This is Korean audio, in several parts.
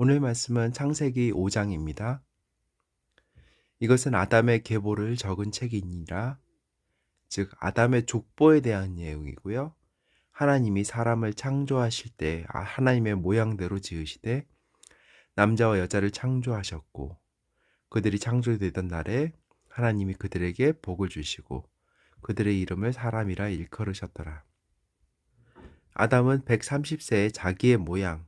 오늘 말씀은 창세기 5장입니다. 이것은 아담의 계보를 적은 책이니라, 즉 아담의 족보에 대한 내용이고요. 하나님이 사람을 창조하실 때 아, 하나님의 모양대로 지으시되 남자와 여자를 창조하셨고 그들이 창조되던 날에 하나님이 그들에게 복을 주시고 그들의 이름을 사람이라 일컬으셨더라. 아담은 130세에 자기의 모양,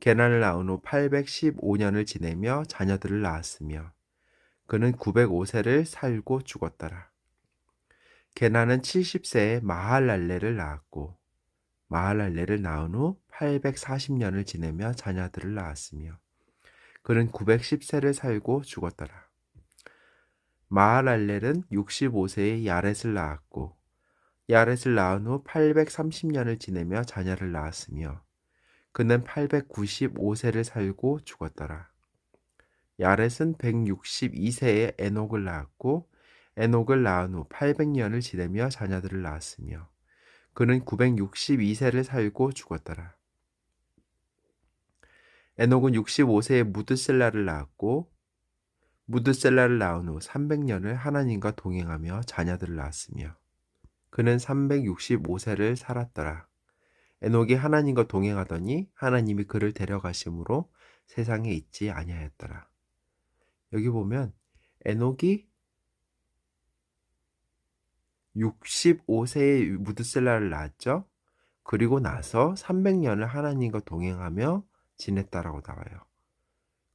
게난을 낳은 후 815년을 지내며 자녀들을 낳았으며 그는 905세를 살고 죽었더라. 게난은 70세에 마할랄레를 낳았고 마할랄레를 낳은 후 840년을 지내며 자녀들을 낳았으며 그는 910세를 살고 죽었더라. 마할랄렐은 65세에 야렛을 낳았고 야렛을 낳은 후 830년을 지내며 자녀를 낳았으며 그는 895세를 살고 죽었더라. 야렛은 162세에 에녹을 낳았고 에녹을 낳은 후 800년을 지내며 자녀들을 낳았으며 그는 962세를 살고 죽었더라. 에녹은 65세에 무드셀라를 낳았고 무드셀라를 낳은 후 300년을 하나님과 동행하며 자녀들을 낳았으며 그는 365세를 살았더라. 에녹이 하나님과 동행하더니 하나님이 그를 데려가심으로 세상에 있지 아니하였더라. 여기 보면 에녹이 65세에 무드셀라를 낳았죠. 그리고 나서 300년을 하나님과 동행하며 지냈다라고 나와요.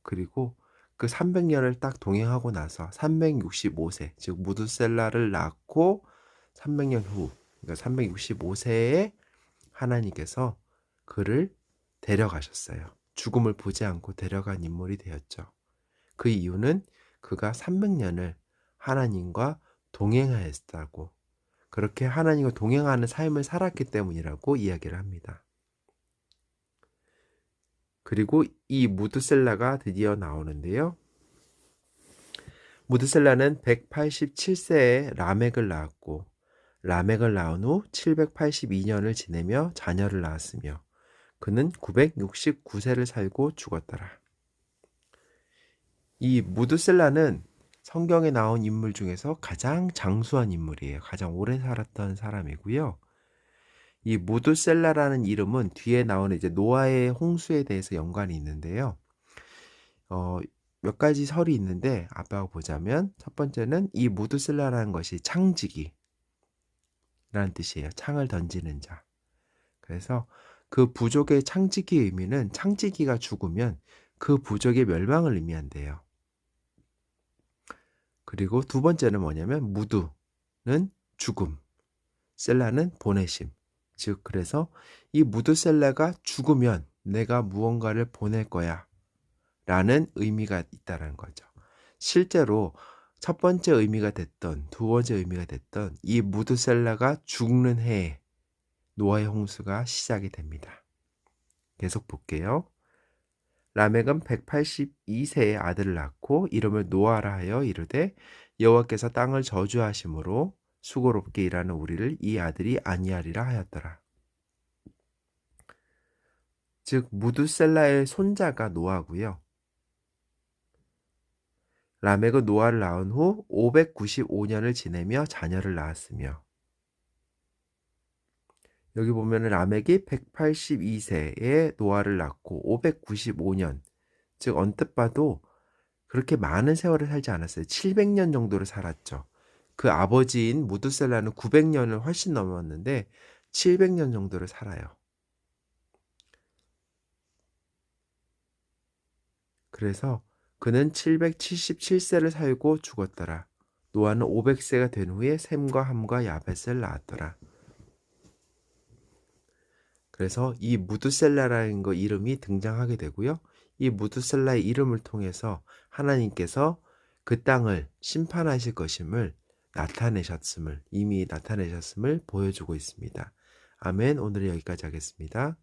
그리고 그 300년을 딱 동행하고 나서 365세, 즉 무드셀라를 낳고 300년 후, 그러니까 365세에 하나님께서 그를 데려가셨어요. 죽음을 보지 않고 데려간 인물이 되었죠. 그 이유는 그가 300년을 하나님과 동행하였다고 그렇게 하나님과 동행하는 삶을 살았기 때문이라고 이야기를 합니다. 그리고 이 무드셀라가 드디어 나오는데요. 무드셀라는 187세에 라멕을 낳았고 라멕을 낳은 후 782년을 지내며 자녀를 낳았으며 그는 969세를 살고 죽었더라. 이 무드셀라는 성경에 나온 인물 중에서 가장 장수한 인물이에요. 가장 오래 살았던 사람이고요. 이 무드셀라라는 이름은 뒤에 나오는 이제 노아의 홍수에 대해서 연관이 있는데요. 어, 몇 가지 설이 있는데 아빠가 보자면 첫 번째는 이 무드셀라라는 것이 창지기 라는 뜻이에요. 창을 던지는 자. 그래서 그 부족의 창지기 의미는 창지기가 죽으면 그 부족의 멸망을 의미한대요. 그리고 두 번째는 뭐냐면 무두는 죽음, 셀라는 보내심. 즉 그래서 이 무드셀라가 죽으면 내가 무언가를 보낼 거야 라는 의미가 있다는 거죠. 실제로 첫 번째 의미가 됐던 두 번째 의미가 됐던 이 무드셀라가 죽는 해에 노아의 홍수가 시작이 됩니다. 계속 볼게요. 라멕은 182세의 아들을 낳고 이름을 노아라 하여 이르되 여호와께서 땅을 저주하심으로 수고롭게 일하는 우리를 이 아들이 아니하리라 하였더라. 즉 무드셀라의 손자가 노아고요. 라멕은 노아를 낳은 후 595년을 지내며 자녀를 낳았으며 여기 보면은 라멕이 182세에 노아를 낳고 595년 즉 언뜻 봐도 그렇게 많은 세월을 살지 않았어요. 700년 정도를 살았죠. 그 아버지인 무드셀라는 900년을 훨씬 넘었는데 700년 정도를 살아요. 그래서 그는 777세를 살고 죽었더라. 노아는 500세가 된 후에 샘과 함과 야벳을 낳았더라. 그래서 이 무드셀라라는 거 이름이 등장하게 되고요. 이 무드셀라의 이름을 통해서 하나님께서 그 땅을 심판하실 것임을 나타내셨음을 이미 나타내셨음을 보여주고 있습니다. 아멘. 오늘은 여기까지 하겠습니다.